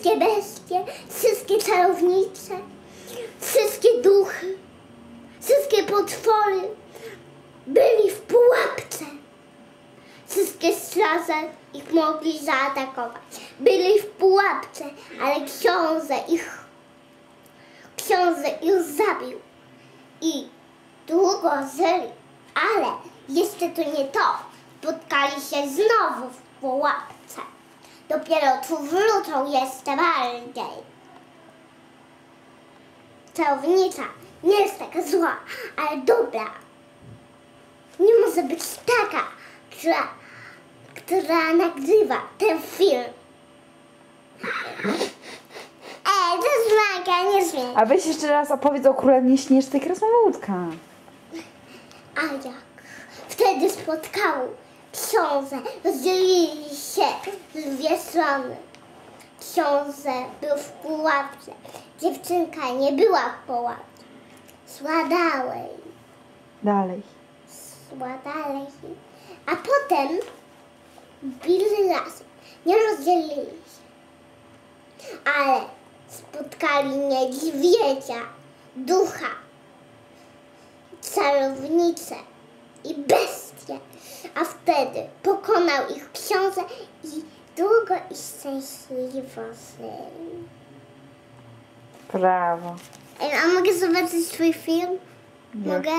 wszystkie bestie, wszystkie czarownice, wszystkie duchy, wszystkie potwory byli w pułapce. Wszystkie straże ich mogli zaatakować. Byli w pułapce, ale książę ich, książę ich zabił. I długo żyli, ale jeszcze to nie to. Spotkali się znowu w pułapce. Dopiero tu wrócą jeszcze bardziej. Czarownica nie jest taka zła, ale dobra. Nie może być taka, która, która nagrywa ten film. Ej, to jest nie zmień. A weź jeszcze raz opowiedz o Królewnie Śnieżnej Krasnoludka. A jak wtedy spotkały książę, rozdzielili się w dwie strony. Książę był w pułapce, dziewczynka nie była w pułapce. Szła dalej, Dalej. szła dalej. A potem byli razem, nie rozdzielili się. Ale spotkali niedźwiedzia, ducha, czarownicę i bestię. A wtedy pokonał ich książę i długo i szczęśliwo żyli. Brawo. A mogę zobaczyć twój film? Nie. Mogę?